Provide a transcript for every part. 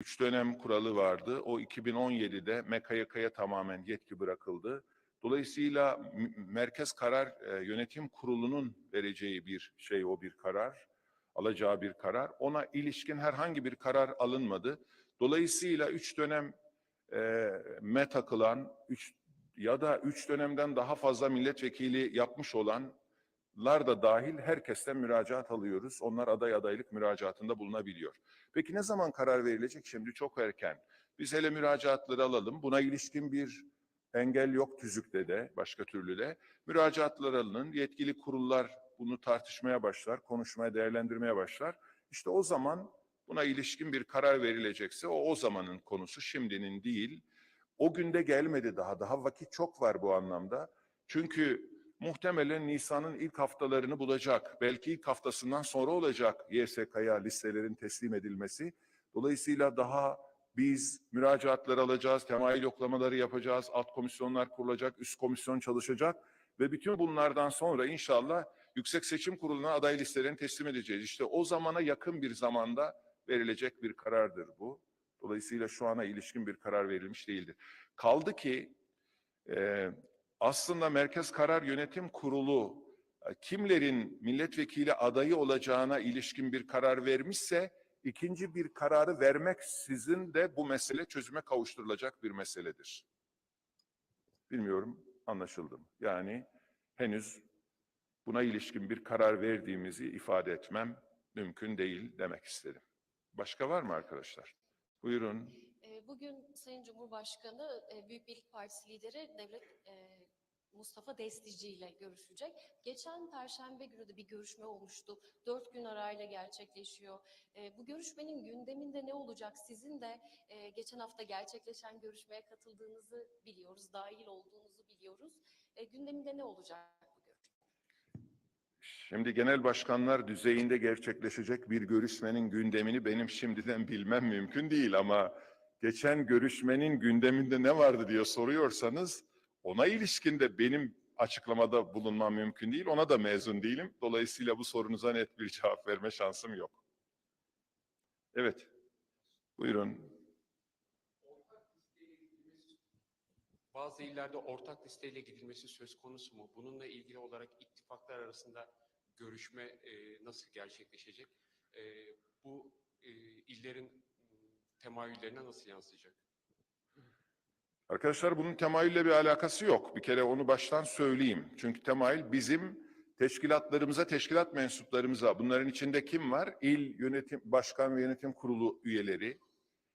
üç dönem kuralı vardı. O 2017'de MKYK'ya tamamen yetki bırakıldı. Dolayısıyla Merkez Karar e, Yönetim Kurulu'nun vereceği bir şey o bir karar, alacağı bir karar. Ona ilişkin herhangi bir karar alınmadı. Dolayısıyla üç dönem e, me takılan üç, ya da üç dönemden daha fazla milletvekili yapmış olanlar da dahil herkesten müracaat alıyoruz. Onlar aday adaylık müracaatında bulunabiliyor. Peki ne zaman karar verilecek? Şimdi çok erken. Biz hele müracaatları alalım. Buna ilişkin bir engel yok tüzükte de, başka türlü de. Müracaatlar alının, yetkili kurullar bunu tartışmaya başlar, konuşmaya, değerlendirmeye başlar. İşte o zaman buna ilişkin bir karar verilecekse o o zamanın konusu, şimdinin değil. O günde gelmedi daha, daha vakit çok var bu anlamda. Çünkü muhtemelen Nisan'ın ilk haftalarını bulacak. Belki ilk haftasından sonra olacak YSK'ya listelerin teslim edilmesi. Dolayısıyla daha biz müracaatları alacağız, temayül yoklamaları yapacağız, alt komisyonlar kurulacak, üst komisyon çalışacak ve bütün bunlardan sonra inşallah Yüksek Seçim Kurulu'na aday listelerini teslim edeceğiz. İşte o zamana yakın bir zamanda verilecek bir karardır bu. Dolayısıyla şu ana ilişkin bir karar verilmiş değildir. Kaldı ki e, aslında Merkez Karar Yönetim Kurulu e, kimlerin milletvekili adayı olacağına ilişkin bir karar vermişse ikinci bir kararı vermek sizin de bu mesele çözüme kavuşturulacak bir meseledir. Bilmiyorum anlaşıldı mı? Yani henüz buna ilişkin bir karar verdiğimizi ifade etmem mümkün değil demek istedim. Başka var mı arkadaşlar? Buyurun. E, Bugün Sayın Cumhurbaşkanı e, Büyük Birlik Partisi lideri Devlet e, Mustafa Destici ile görüşecek. Geçen Perşembe günü de bir görüşme olmuştu. Dört gün arayla gerçekleşiyor. E, Bu görüşmenin gündeminde ne olacak? Sizin de e, geçen hafta gerçekleşen görüşmeye katıldığınızı biliyoruz, dahil olduğunuzu biliyoruz. E, Gündeminde ne olacak? Şimdi genel başkanlar düzeyinde gerçekleşecek bir görüşmenin gündemini benim şimdiden bilmem mümkün değil ama geçen görüşmenin gündeminde ne vardı diye soruyorsanız ona ilişkin de benim açıklamada bulunmam mümkün değil. Ona da mezun değilim. Dolayısıyla bu sorunuza net bir cevap verme şansım yok. Evet. Buyurun. Bazı illerde ortak listeyle gidilmesi söz konusu mu? Bununla ilgili olarak ittifaklar arasında görüşme e, nasıl gerçekleşecek? E, bu e, illerin m, temayüllerine nasıl yansıyacak? Arkadaşlar bunun temayülle bir alakası yok. Bir kere onu baştan söyleyeyim. Çünkü temayül bizim teşkilatlarımıza, teşkilat mensuplarımıza, bunların içinde kim var? İl yönetim, başkan ve yönetim kurulu üyeleri,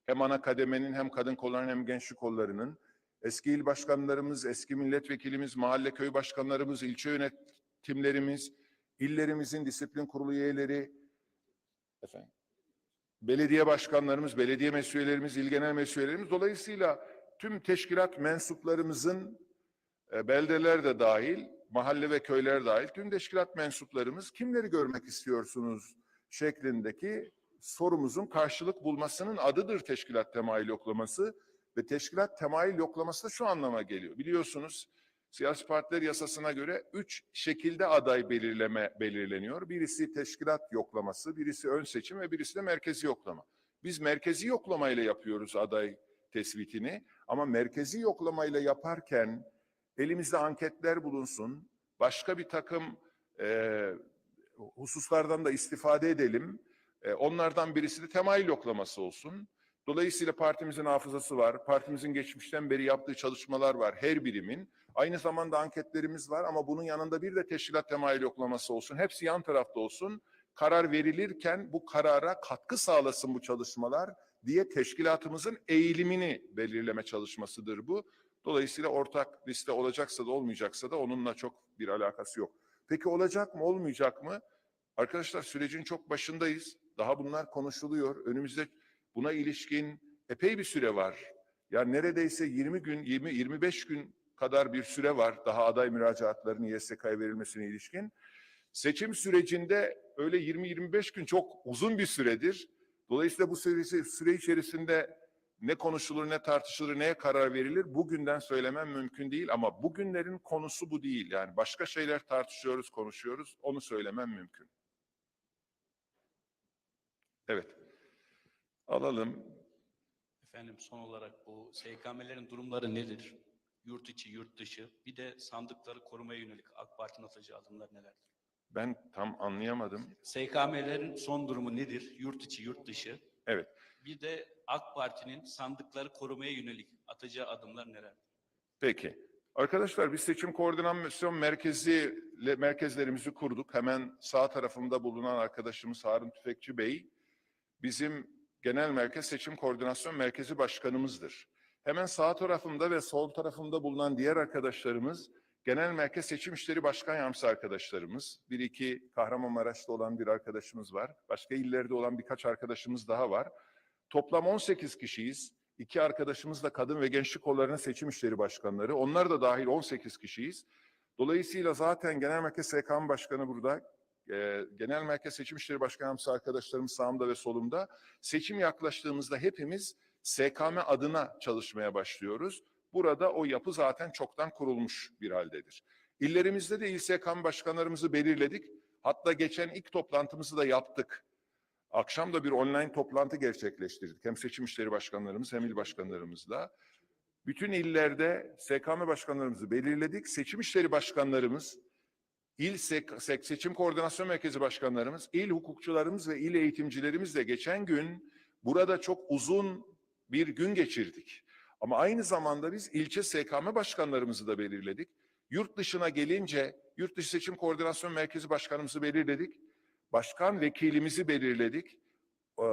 hem ana kademenin hem kadın kollarının hem gençlik kollarının, eski il başkanlarımız, eski milletvekilimiz, mahalle köy başkanlarımız, ilçe yönetimlerimiz, illerimizin disiplin kurulu üyeleri, efendim, belediye başkanlarımız, belediye mesullerimiz, il genel mesullerimiz dolayısıyla tüm teşkilat mensuplarımızın e, beldeler de dahil, mahalle ve köyler dahil tüm teşkilat mensuplarımız kimleri görmek istiyorsunuz şeklindeki sorumuzun karşılık bulmasının adıdır teşkilat temayül yoklaması ve teşkilat temayül yoklaması da şu anlama geliyor. Biliyorsunuz siyasi partiler yasasına göre üç şekilde aday belirleme belirleniyor. Birisi teşkilat yoklaması, birisi ön seçim ve birisi de merkezi yoklama. Biz merkezi yoklamayla yapıyoruz aday tespitini ama merkezi yoklamayla yaparken elimizde anketler bulunsun, başka bir takım e, hususlardan da istifade edelim. E, onlardan birisi de temayül yoklaması olsun. Dolayısıyla partimizin hafızası var, partimizin geçmişten beri yaptığı çalışmalar var her birimin. Aynı zamanda anketlerimiz var ama bunun yanında bir de teşkilat temayül yoklaması olsun. Hepsi yan tarafta olsun. Karar verilirken bu karara katkı sağlasın bu çalışmalar diye teşkilatımızın eğilimini belirleme çalışmasıdır bu. Dolayısıyla ortak liste olacaksa da olmayacaksa da onunla çok bir alakası yok. Peki olacak mı olmayacak mı? Arkadaşlar sürecin çok başındayız. Daha bunlar konuşuluyor. Önümüzde buna ilişkin epey bir süre var. Yani neredeyse 20 gün, 20 25 gün kadar bir süre var daha aday müracaatlarının YSK'ya verilmesine ilişkin. Seçim sürecinde öyle 20-25 gün çok uzun bir süredir. Dolayısıyla bu süre, süre içerisinde ne konuşulur, ne tartışılır, neye karar verilir bugünden söylemem mümkün değil. Ama bugünlerin konusu bu değil. Yani başka şeyler tartışıyoruz, konuşuyoruz. Onu söylemem mümkün. Evet. Alalım. Efendim son olarak bu SKM'lerin durumları nedir? Yurt içi, yurt dışı. Bir de sandıkları korumaya yönelik AK Parti'nin atacağı adımlar nelerdir? Ben tam anlayamadım. SKM'lerin son durumu nedir? Yurt içi, yurt dışı. Evet. Bir de AK Parti'nin sandıkları korumaya yönelik atacağı adımlar nelerdir? Peki. Arkadaşlar biz seçim koordinasyon merkezi merkezlerimizi kurduk. Hemen sağ tarafımda bulunan arkadaşımız Harun Tüfekçi Bey bizim genel merkez seçim koordinasyon merkezi başkanımızdır. Hemen sağ tarafımda ve sol tarafımda bulunan diğer arkadaşlarımız genel merkez seçim işleri başkan yardımcısı arkadaşlarımız. Bir iki Kahramanmaraş'ta olan bir arkadaşımız var. Başka illerde olan birkaç arkadaşımız daha var. Toplam 18 kişiyiz. İki arkadaşımız da kadın ve gençlik kollarının seçim işleri başkanları. Onlar da dahil 18 kişiyiz. Dolayısıyla zaten Genel Merkez SKM Başkanı burada. Ee, Genel Merkez Seçim İşleri Başkanı Yardımcısı arkadaşlarımız sağımda ve solumda. Seçim yaklaştığımızda hepimiz SKM adına çalışmaya başlıyoruz. Burada o yapı zaten çoktan kurulmuş bir haldedir. İllerimizde de SKM başkanlarımızı belirledik. Hatta geçen ilk toplantımızı da yaptık. Akşam da bir online toplantı gerçekleştirdik. Hem seçim işleri başkanlarımız hem il başkanlarımızla. Bütün illerde SKM başkanlarımızı belirledik. Seçim işleri başkanlarımız, il sek- seçim koordinasyon merkezi başkanlarımız, il hukukçularımız ve il eğitimcilerimiz de geçen gün burada çok uzun bir gün geçirdik. Ama aynı zamanda biz ilçe SKM başkanlarımızı da belirledik. Yurt dışına gelince yurt dışı seçim koordinasyon merkezi başkanımızı belirledik başkan vekilimizi belirledik. Ee,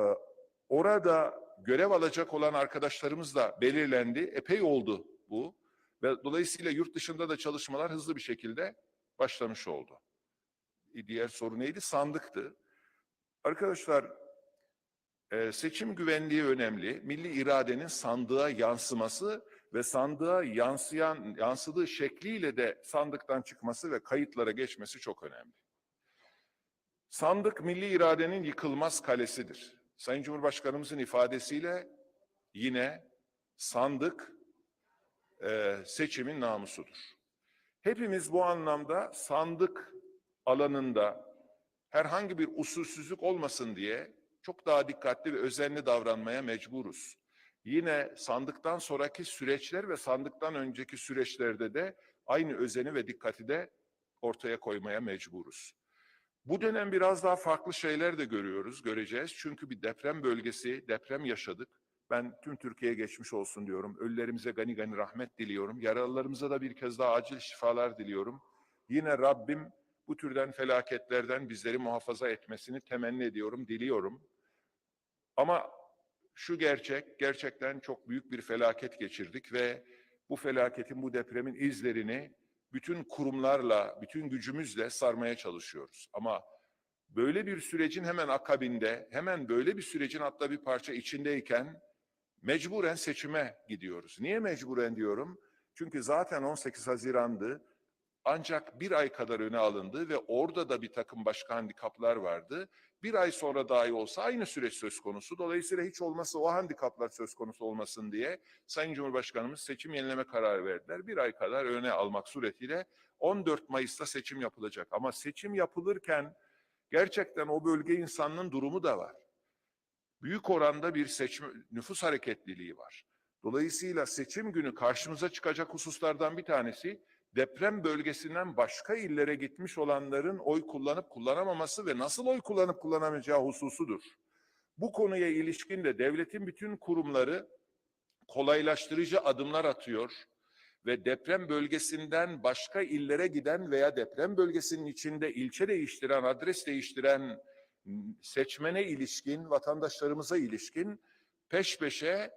Orada görev alacak olan arkadaşlarımız da belirlendi. Epey oldu bu. Ve dolayısıyla yurt dışında da çalışmalar hızlı bir şekilde başlamış oldu. Diğer soru neydi? Sandıktı. Arkadaşlar e, seçim güvenliği önemli. Milli iradenin sandığa yansıması ve sandığa yansıyan yansıdığı şekliyle de sandıktan çıkması ve kayıtlara geçmesi çok önemli. Sandık milli iradenin yıkılmaz kalesidir. Sayın Cumhurbaşkanımızın ifadesiyle yine sandık e, seçimin namusudur. Hepimiz bu anlamda sandık alanında herhangi bir usulsüzlük olmasın diye çok daha dikkatli ve özenli davranmaya mecburuz. Yine sandıktan sonraki süreçler ve sandıktan önceki süreçlerde de aynı özeni ve dikkati de ortaya koymaya mecburuz. Bu dönem biraz daha farklı şeyler de görüyoruz, göreceğiz. Çünkü bir deprem bölgesi, deprem yaşadık. Ben tüm Türkiye'ye geçmiş olsun diyorum. Ölülerimize gani gani rahmet diliyorum. Yaralılarımıza da bir kez daha acil şifalar diliyorum. Yine Rabbim bu türden felaketlerden bizleri muhafaza etmesini temenni ediyorum, diliyorum. Ama şu gerçek, gerçekten çok büyük bir felaket geçirdik ve bu felaketin, bu depremin izlerini bütün kurumlarla, bütün gücümüzle sarmaya çalışıyoruz. Ama böyle bir sürecin hemen akabinde, hemen böyle bir sürecin hatta bir parça içindeyken mecburen seçime gidiyoruz. Niye mecburen diyorum? Çünkü zaten 18 Haziran'dı. Ancak bir ay kadar öne alındı ve orada da bir takım başka handikaplar vardı. Bir ay sonra dahi olsa aynı süreç söz konusu. Dolayısıyla hiç olmazsa o handikaplar söz konusu olmasın diye Sayın Cumhurbaşkanımız seçim yenileme kararı verdiler. Bir ay kadar öne almak suretiyle 14 Mayıs'ta seçim yapılacak. Ama seçim yapılırken gerçekten o bölge insanının durumu da var. Büyük oranda bir seçim nüfus hareketliliği var. Dolayısıyla seçim günü karşımıza çıkacak hususlardan bir tanesi deprem bölgesinden başka illere gitmiş olanların oy kullanıp kullanamaması ve nasıl oy kullanıp kullanamayacağı hususudur. Bu konuya ilişkin de devletin bütün kurumları kolaylaştırıcı adımlar atıyor ve deprem bölgesinden başka illere giden veya deprem bölgesinin içinde ilçe değiştiren, adres değiştiren seçmene ilişkin, vatandaşlarımıza ilişkin peş peşe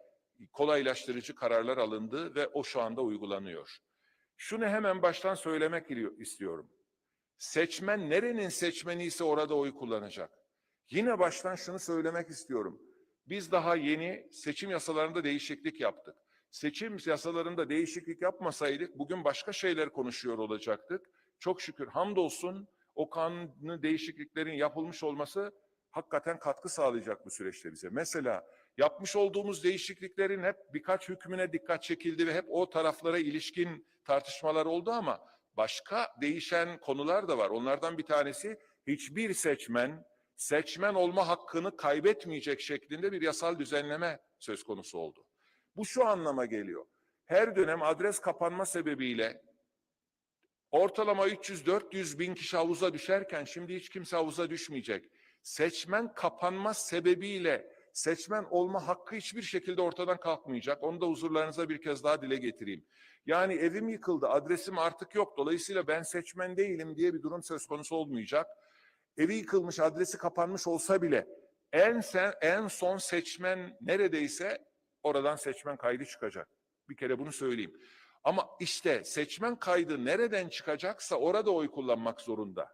kolaylaştırıcı kararlar alındı ve o şu anda uygulanıyor. Şunu hemen baştan söylemek istiyorum. Seçmen nerenin seçmeni ise orada oy kullanacak. Yine baştan şunu söylemek istiyorum. Biz daha yeni seçim yasalarında değişiklik yaptık. Seçim yasalarında değişiklik yapmasaydık bugün başka şeyler konuşuyor olacaktık. Çok şükür hamdolsun o kanun değişikliklerin yapılmış olması hakikaten katkı sağlayacak bu süreçte bize. Mesela yapmış olduğumuz değişikliklerin hep birkaç hükmüne dikkat çekildi ve hep o taraflara ilişkin tartışmalar oldu ama başka değişen konular da var. Onlardan bir tanesi hiçbir seçmen seçmen olma hakkını kaybetmeyecek şeklinde bir yasal düzenleme söz konusu oldu. Bu şu anlama geliyor. Her dönem adres kapanma sebebiyle ortalama 300-400 bin kişi havuza düşerken şimdi hiç kimse havuza düşmeyecek. Seçmen kapanma sebebiyle seçmen olma hakkı hiçbir şekilde ortadan kalkmayacak. Onu da huzurlarınıza bir kez daha dile getireyim. Yani evim yıkıldı, adresim artık yok. Dolayısıyla ben seçmen değilim diye bir durum söz konusu olmayacak. Evi yıkılmış, adresi kapanmış olsa bile en sen, en son seçmen neredeyse oradan seçmen kaydı çıkacak. Bir kere bunu söyleyeyim. Ama işte seçmen kaydı nereden çıkacaksa orada oy kullanmak zorunda.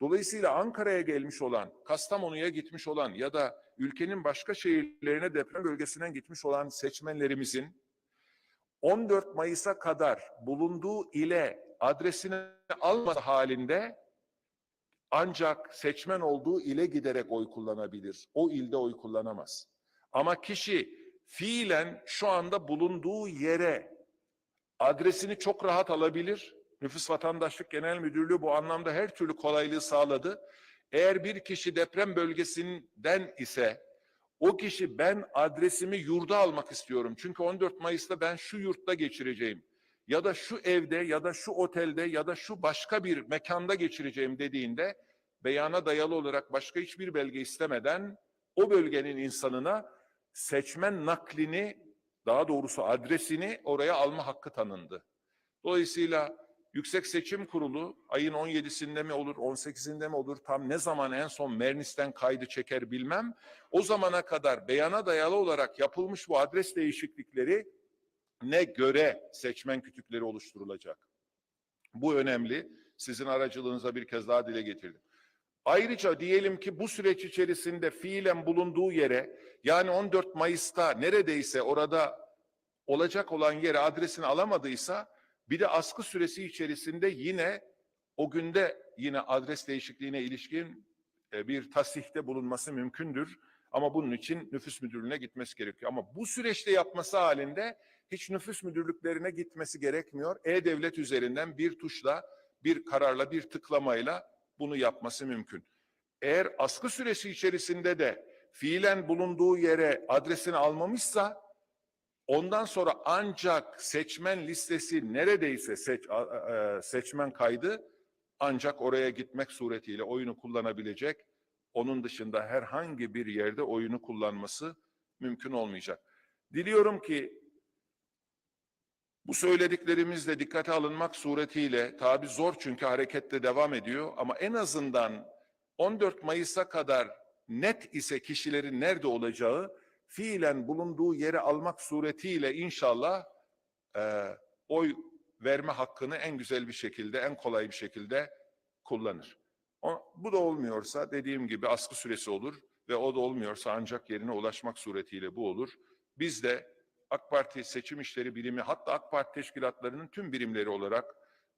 Dolayısıyla Ankara'ya gelmiş olan, Kastamonu'ya gitmiş olan ya da ülkenin başka şehirlerine deprem bölgesinden gitmiş olan seçmenlerimizin 14 Mayıs'a kadar bulunduğu ile adresini almadığı halinde ancak seçmen olduğu ile giderek oy kullanabilir. O ilde oy kullanamaz. Ama kişi fiilen şu anda bulunduğu yere adresini çok rahat alabilir. Nüfus Vatandaşlık Genel Müdürlüğü bu anlamda her türlü kolaylığı sağladı. Eğer bir kişi deprem bölgesinden ise o kişi ben adresimi yurda almak istiyorum. Çünkü 14 Mayıs'ta ben şu yurtta geçireceğim. Ya da şu evde ya da şu otelde ya da şu başka bir mekanda geçireceğim dediğinde beyana dayalı olarak başka hiçbir belge istemeden o bölgenin insanına seçmen naklini daha doğrusu adresini oraya alma hakkı tanındı. Dolayısıyla Yüksek Seçim Kurulu ayın 17'sinde mi olur, 18'inde mi olur tam ne zaman en son Mernis'ten kaydı çeker bilmem. O zamana kadar beyana dayalı olarak yapılmış bu adres değişiklikleri ne göre seçmen kütükleri oluşturulacak. Bu önemli. Sizin aracılığınıza bir kez daha dile getirdim. Ayrıca diyelim ki bu süreç içerisinde fiilen bulunduğu yere yani 14 Mayıs'ta neredeyse orada olacak olan yere adresini alamadıysa bir de askı süresi içerisinde yine o günde yine adres değişikliğine ilişkin e, bir tasihte bulunması mümkündür. Ama bunun için nüfus müdürlüğüne gitmesi gerekiyor. Ama bu süreçte yapması halinde hiç nüfus müdürlüklerine gitmesi gerekmiyor. E-Devlet üzerinden bir tuşla, bir kararla, bir tıklamayla bunu yapması mümkün. Eğer askı süresi içerisinde de fiilen bulunduğu yere adresini almamışsa ondan sonra ancak seçmen listesi neredeyse seç, e, seçmen kaydı ancak oraya gitmek suretiyle oyunu kullanabilecek. Onun dışında herhangi bir yerde oyunu kullanması mümkün olmayacak. Diliyorum ki bu söylediklerimiz de dikkate alınmak suretiyle tabi zor çünkü harekette devam ediyor ama en azından 14 Mayıs'a kadar net ise kişilerin nerede olacağı fiilen bulunduğu yere almak suretiyle inşallah e, oy verme hakkını en güzel bir şekilde, en kolay bir şekilde kullanır. O, bu da olmuyorsa dediğim gibi askı süresi olur ve o da olmuyorsa ancak yerine ulaşmak suretiyle bu olur. Biz de AK Parti Seçim İşleri Birimi hatta AK Parti teşkilatlarının tüm birimleri olarak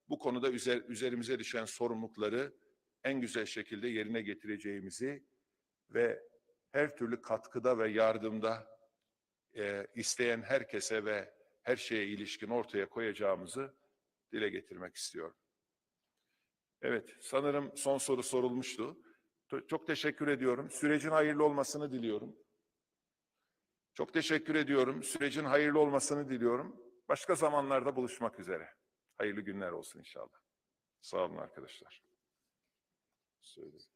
bu konuda üzer, üzerimize düşen sorumlulukları en güzel şekilde yerine getireceğimizi ve her türlü katkıda ve yardımda e, isteyen herkese ve her şeye ilişkin ortaya koyacağımızı dile getirmek istiyorum. Evet, sanırım son soru sorulmuştu. Çok teşekkür ediyorum. Sürecin hayırlı olmasını diliyorum. Çok teşekkür ediyorum. Sürecin hayırlı olmasını diliyorum. Başka zamanlarda buluşmak üzere. Hayırlı günler olsun inşallah. Sağ olun arkadaşlar. Söyledim.